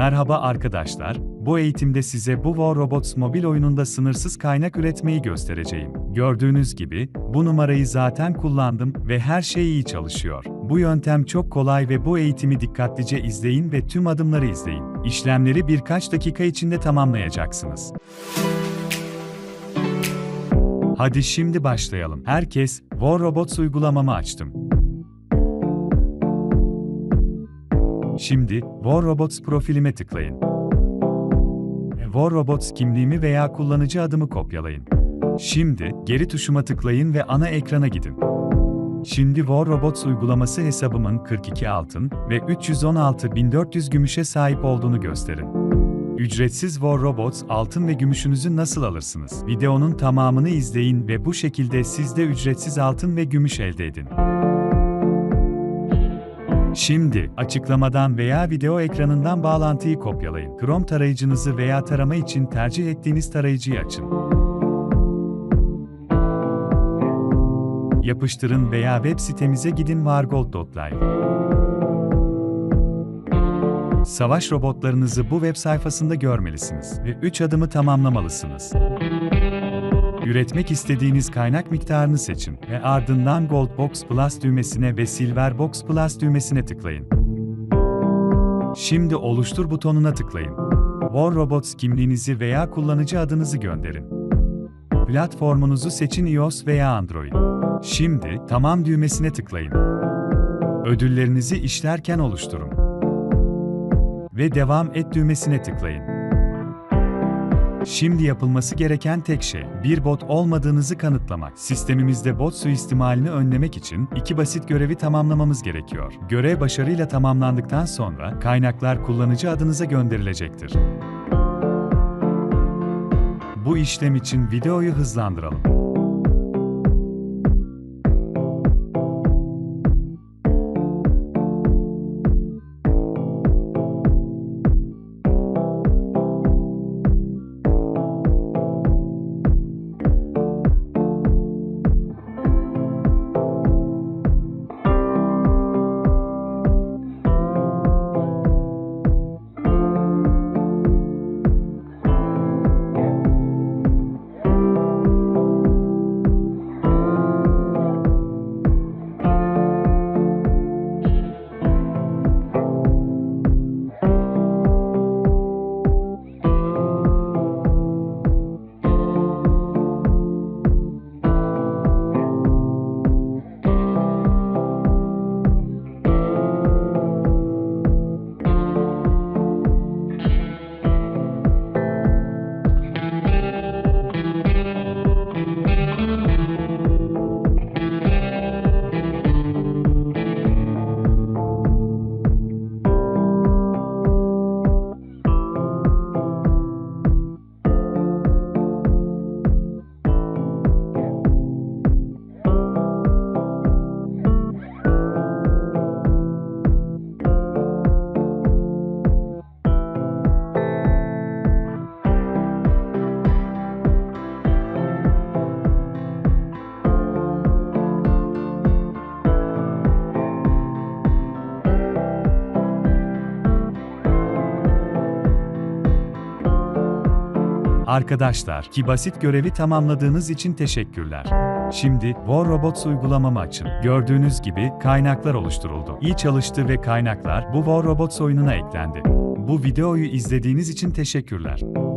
Merhaba arkadaşlar, bu eğitimde size bu War Robots mobil oyununda sınırsız kaynak üretmeyi göstereceğim. Gördüğünüz gibi, bu numarayı zaten kullandım ve her şey iyi çalışıyor. Bu yöntem çok kolay ve bu eğitimi dikkatlice izleyin ve tüm adımları izleyin. İşlemleri birkaç dakika içinde tamamlayacaksınız. Hadi şimdi başlayalım. Herkes, War Robots uygulamamı açtım. Şimdi, War Robots profilime tıklayın. War Robots kimliğimi veya kullanıcı adımı kopyalayın. Şimdi, geri tuşuma tıklayın ve ana ekrana gidin. Şimdi War Robots uygulaması hesabımın 42 altın ve 316.400 gümüşe sahip olduğunu gösterin. Ücretsiz War Robots altın ve gümüşünüzü nasıl alırsınız? Videonun tamamını izleyin ve bu şekilde siz de ücretsiz altın ve gümüş elde edin. Şimdi, açıklamadan veya video ekranından bağlantıyı kopyalayın. Chrome tarayıcınızı veya tarama için tercih ettiğiniz tarayıcıyı açın. Yapıştırın veya web sitemize gidin vargold.live. Savaş robotlarınızı bu web sayfasında görmelisiniz ve 3 adımı tamamlamalısınız. Üretmek istediğiniz kaynak miktarını seçin ve ardından Gold Box Plus düğmesine ve Silver Box Plus düğmesine tıklayın. Şimdi Oluştur butonuna tıklayın. War Robots kimliğinizi veya kullanıcı adınızı gönderin. Platformunuzu seçin iOS veya Android. Şimdi Tamam düğmesine tıklayın. Ödüllerinizi işlerken oluşturun. Ve Devam et düğmesine tıklayın. Şimdi yapılması gereken tek şey, bir bot olmadığınızı kanıtlamak. Sistemimizde bot suistimalini önlemek için iki basit görevi tamamlamamız gerekiyor. Görev başarıyla tamamlandıktan sonra kaynaklar kullanıcı adınıza gönderilecektir. Bu işlem için videoyu hızlandıralım. Arkadaşlar, ki basit görevi tamamladığınız için teşekkürler. Şimdi War Robots uygulamamı açın. Gördüğünüz gibi kaynaklar oluşturuldu. İyi çalıştı ve kaynaklar bu War Robots oyununa eklendi. Bu videoyu izlediğiniz için teşekkürler.